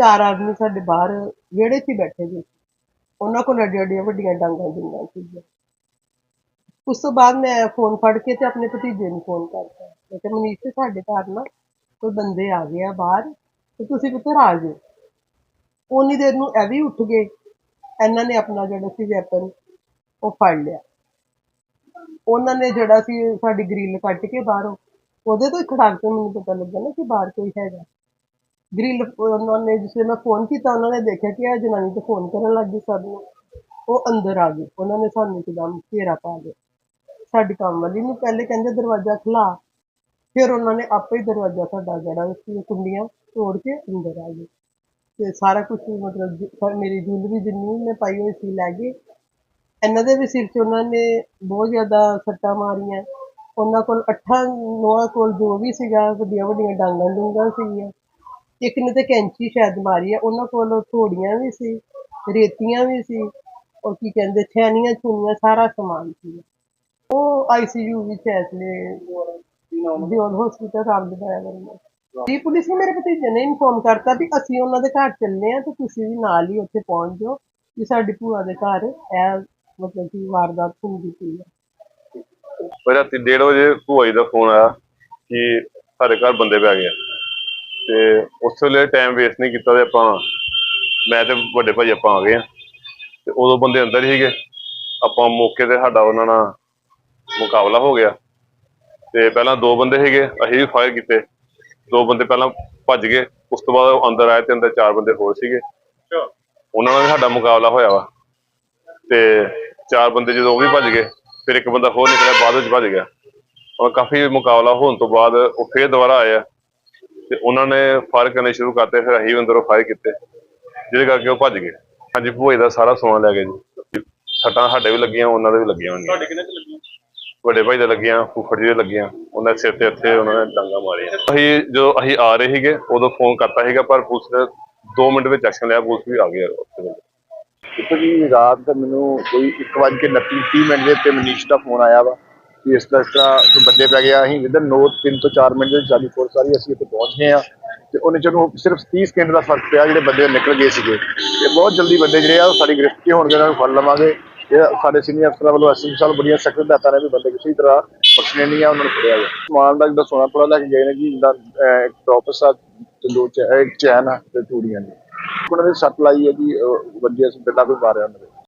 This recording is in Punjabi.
ਚਾਰ ਆਦਮੀ ਸਾਡੇ ਬਾਹਰ ਵਿਹੜੇ 'ਚ ਹੀ ਬੈਠੇ ਸੀ। ਉਹਨਾਂ ਕੋਲ ਅੱਡੀਆਂ ਅੱਡੀਆਂ ਵੱਡੀਆਂ ਡਾਂਗਾਂ ਡੂੰਗਾਂ ਸੀਗੀਆਂ। ਉਸ ਤੋਂ ਬਾਅਦ ਮੈਂ ਫੋਨ ਫੜ ਕੇ ਤੇ ਆਪਣੇ ਭਤੀਜੇ ਨੂੰ ਫੋਨ ਕਰਤਾ। ਮੈਂ ਕਿਹਾ, ਮਨੀਸ਼, ਤੇ ਸਾਡੇ ਘਰ ਨਾ ਕੋਈ ਬੰਦੇ ਆ ਗਏ ਆ ਬਾਹਰ ਤੇ ਤੁਸੀਂ ਪੁੱਤਰ ਆ ਜਾਓ ਉਨੀ ਦੇਰ ਨੂੰ ਇਹ ਵੀ ਉੱਠ ਗਏ। ਇਹਨਾਂ ਨੇ ਆਪਣਾ ਜਿਹੜਾ ਸੀ ਵੈਪਨ ਉਹ ਫੜ ਲਿਆ। ਉਹਨਾਂ ਨੇ ਜਿਹੜਾ ਸੀ ਸਾਡੀ ਗ੍ਰਿਲ ਕੱਟ ਕੇ ਬਾਹਰੋਂ, ਉਹਦੇ ਤੋਂ ਹੀ ਖੜਾਕ ਤੋਂ ਮੈਨੂੰ ਪਤਾ ਲੱਗਾ ਨਾ ਕਿ ਬਾਹਰ ਕੋਈ ਹੈਗਾ। ਗ੍ਰਿਲ ਉਹਨਾਂ ਨੇ ਜਿਸੇ ਮੈਂ ਫੋਨ ਕੀਤਾ, ਉਹਨਾਂ ਨੇ ਦੇਖਿਆ ਕਿ ਇਹ ਜਨਾਨੀ ਤੇ ਫੋਨ ਕਰਨ ਲੱਗ ਗਈ ਸਭ ਨੂੰ ਉਹ ਅੰਦਰ ਆ ਗਏ ਉਹਨਾਂ ਨੇ ਸਾਨੂੰ ਇੱਕਦਮ ਘੇਰਾ ਪਾ ਲਿਆ। ਸਾਡੀ ਕੰਮ ਵਾਲੀ ਨੂੰ ਪਹਿਲੇ ਕਹਿੰਦੇ ਦਰਵਾਜ਼ਾ ਖੁਲਾ ਫਿਰ ਉਹਨਾਂ ਨੇ ਆਪੇ ਹੀ ਦਰਵਾਜ਼ਾ ਸਾਡਾ ਜਿਹੜਾ ਸੀ ਕੁੰਡੀਆਂ ਤੋੜ ਕੇ ਅੰਦਰ ਆ ਗਏ। ਤੇ ਸਾਰਾ ਕੁਝ ਮਤਲਬ ਜ- ਮੇਰੀ ਜੁਐਲਰੀ ਜਿੰਨੀ ਮੈਂ ਪਾਈ ਹੋਈ ਸੀ ਲੈ ਗਏ। ਇਹਨਾਂ ਦੇ ਵੀ ਸਿਰ 'ਚ ਉਹਨਾਂ ਨੇ ਬਹੁਤ ਜ਼ਿਆਦਾ ਸੱਟਾਂ ਮਾਰੀਆਂ। ਉਹਨਾਂ ਕੋਲ ਅੱਠਾਂ ਨੌਆਂ ਕੋਲ ਜੋ ਵੀ ਸੀਗਾ ਵੱਡੀਆਂ ਵੱਡੀਆਂ ਡਾਂਗਾਂ ਡੂੰਗਾਂ ਸੀਗੀਆਂ। ਇੱਕ ਨੇ ਤੇ ਕੈਂਚੀ ਸ਼ਾਇਦ ਮਾਰੀ ਆ, ਉਹਨਾਂ ਕੋਲ ਥੋੜੀਆਂ ਵੀ ਸੀ, ਰੇਤੀਆਂ ਵੀ ਸੀ, ਉਹ ਕੀ ਕਹਿੰਦੇ ਛੈਨੀਆਂ ਛੂਨੀਆਂ ਸਾਰਾ ਸਮਾਨ ਸੀ। ਉਹ ਆਈਸੀਯੂ ਵਿੱਚ ਐ ਦਿਓਲ ਹਸਪੀਟਲ ਰਾਮ ਦੇ ਵੱਲੋਂ ਜੀ ਪੁਲਿਸ ਨੇ ਮੇਰੇ ਭਤੀਜੇ ਨੇ ਇਨਫੋਰਮ ਕਰਤਾ ਵੀ ਅਸੀਂ ਉਹਨਾਂ ਦੇ ਘਰ ਚੱਲੇ ਆ, ਤੇ ਤੁਸੀਂ ਵੀ ਨਾਲ ਹੀ ਉੱਥੇ ਪਹੁੰਚ ਜਾਓ ਕਿ ਸਾਡੀ ਭੂਆ ਦੇ ਘਰ ਇਹ ਮਤਲਬ ਕਿ ਵਾਰਦਾਤ ਹੁੰਦੀ ਪਈ ਹੈ ਰਾਤੀ 1:30 ਵਜੇ ਭੂਆ ਜੀ ਦਾ ਫੋਨ ਆਇਆ ਕਿ ਸਾਡੇ ਘਰ ਬੰਦੇ ਪੈ ਗਏ ਤੇ ਉਸ ਵੇਲੇ ਟਾਈਮ ਵੇਸਟ ਨਹੀਂ ਕੀਤਾ ਤੇ ਆਪਾਂ, ਮੈਂ ਤੇ ਵੱਡੇ ਭਾਈ ਆਪਾਂ ਆ ਗਏ ਆ ਤੇ ਉਦੋਂ ਬੰਦੇ ਅੰਦਰ ਹੀ ਸੀਗੇ। ਆਪਾਂ ਮੌਕੇ ਤੇ ਸਾਡਾ ਉਹਨਾਂ ਨਾਲ ਮੁਕਾਬਲਾ ਹੋ ਗਿਆ। ਤੇ ਪਹਿਲਾਂ ਦੋ ਬੰਦੇ ਸੀਗੇ, ਅਸੀਂ ਵੀ ਫਾਇਰ ਕੀਤੇ। ਦੋ ਬੰਦੇ ਪਹਿਲਾਂ ਭੱਜ ਗਏ। ਉਸ ਤੋਂ ਬਾਅਦ ਉਹ ਅੰਦਰ ਆਏ ਤੇ ਅੰਦਰ ਚਾਰ ਬੰਦੇ ਹੋਰ ਸੀਗੇ। ਉਹਨਾਂ ਨਾਲ ਵੀ ਸਾਡਾ ਮੁਕਾਬਲਾ ਹੋਇਆ ਵਾ। ਤੇ ਚਾਰ ਬੰਦੇ ਜਦੋਂ ਉਹ ਵੀ ਭੱਜ ਗਏ, ਫਿਰ ਇੱਕ ਬੰਦਾ ਹੋਰ ਨਿਕਲਿਆ, ਬਾਅਦ ਵਿੱਚ ਭੱਜ ਗਿਆ। ਔਰ ਕਾਫੀ ਮੁਕਾਬਲਾ ਹੋਣ ਤੋਂ ਬਾਅਦ ਉਹ ਫੇਰ ਦੁਬਾਰਾ ਆਏ ਆ। ਤੇ ਉਹਨਾਂ ਨੇ ਫਾਇਰ ਕਰਨੇ ਸ਼ੁਰੂ ਕਰਤੇ ਫਿਰ ਅਸੀਂ ਵੀ ਅੰਦਰੋਂ ਫਾਇਰ ਕੀਤੇ ਜਿਹਦੇ ਕਰਕੇ ਉਹ ਭੱਜ ਗਏ। ਹਾਂਜੀ ਭੂਏ ਦਾ ਸਾਰਾ ਸਮਾਨ ਲੈ ਗਏ ਜੀ। ਸੱਟਾਂ ਸਾਡੇ ਵੀ ਲੱਗੀਆਂ ਉਹਨਾਂ ਦੇ ਵੀ ਲੱਗੀਆਂ ਹੋਣਗੀਆਂ ਤੁਹਾਡੇ ਕਿੰਨੇ ਚ ਲੱਗੀਆਂ? ਵੱਡੇ ਭਾਈ ਦੇ ਲੱਗੀਆਂ ਫੁੱਫੜ ਜੀ ਦੇ ਲੱਗੀਆਂ ਉਹਨਾਂ ਦੇ ਸਿਰ ਤੇ ਇੱਥੇ ਉਹਨਾਂ ਨੇ ਡਾਂਗਾ ਮਾਰੀਆਂ। ਅਸੀਂ ਜਦੋਂ ਅਸੀਂ ਆ ਰਹੇ ਸੀਗੇ ਉਦੋਂ ਫੋਨ ਕਰਤਾ ਸੀਗਾ ਪਰ ਪੁਲਿਸ ਨੇ 2 ਮਿੰਟ ਵਿੱਚ ਐਕਸ਼ਨ ਲਿਆ ਪੁਲਿਸ ਵੀ ਆ ਗਈ ਉੱਥੇ ਵੇਲੇ। ਜੀ ਰਾਤ ਦਾ ਮੈਨੂੰ ਕੋਈ 1:29 30 ਮਿੰਟ ਦੇ ਉੱਤੇ ਮਨੀਸ਼ ਦਾ ਫੋਨ ਆਇਆ ਵਾ। ਕਿ ਇਸ ਤਰ੍ਹਾਂ ਇਸ ਤਰ੍ਹਾਂ ਬੰਦੇ ਪੈ ਗਿਆ ਅਸੀਂ ਵਿਦਨ ਨੋ 3 ਤੋਂ 4 ਮਿੰਟ ਦੇ ਵਿੱਚ ਫੋਰਸ ਸਾਰੀ ਅਸੀਂ ਇੱਥੇ ਪਹੁੰਚ ਗਏ ਆ ਤੇ ਉਹਨੇ ਚੋਂ ਸਿਰਫ 30 ਸਕਿੰਟ ਦਾ ਫ਼ਰਕ ਪਿਆ ਜਿਹੜੇ ਬੰਦੇ ਨਿਕਲ ਗਏ ਸੀਗੇ ਤੇ ਬਹੁਤ ਜਲਦੀ ਬੰਦੇ ਜਿਹੜੇ ਆ ਉਹ ਸਾਡੀ ਗ੍ਰਿਫਤ ਹੋਣਗੇ ਉਹਨਾਂ ਨੂੰ ਫੜ ਲਵਾਂਗੇ। ਇਹ ਸਾਡੇ ਸੀਨੀਅਰ ਅਫਸਰਾਂ ਵੱਲੋਂ ਐਸਐਸਪੀ ਸਾਲ ਬੜੀਆਂ ਸਖਤ ਹਦਾਇਤਾਂ ਨੇ ਵੀ ਬੰਦੇ ਕਿਸੇ ਤਰ੍ਹਾਂ ਬਖਸ਼ਣੇ ਨਹੀਂ ਆ ਉਹਨਾਂ ਨੂੰ ਫੜਿਆ ਗਿਆ। ਸਮਾਨ ਦਾ ਜਿਹੜਾ ਸੋਨਾ ਥੋੜਾ ਲੈ ਕੇ ਗਏ ਨੇ ਜੀ ਜਿੱਦਾਂ ਅਹ, ਇੱਕ ਟੋਪਸ ਆ ਤੇ ਦੋ ਚੈ- ਚੈਨ ਆ ਤੇ ਚੂੜੀਆਂ ਨੇ। ਉਹਨਾਂ ਨੇ ਸੱਟ ਲਾਈ ਹੈ ਜੀ ਅਹ, ਵੱਜਿਆ ਸੀ ਬਿੱਲਾ ਕੋਈ ਮਾਰਿਆ ਉਹਨਾਂ ਦੇ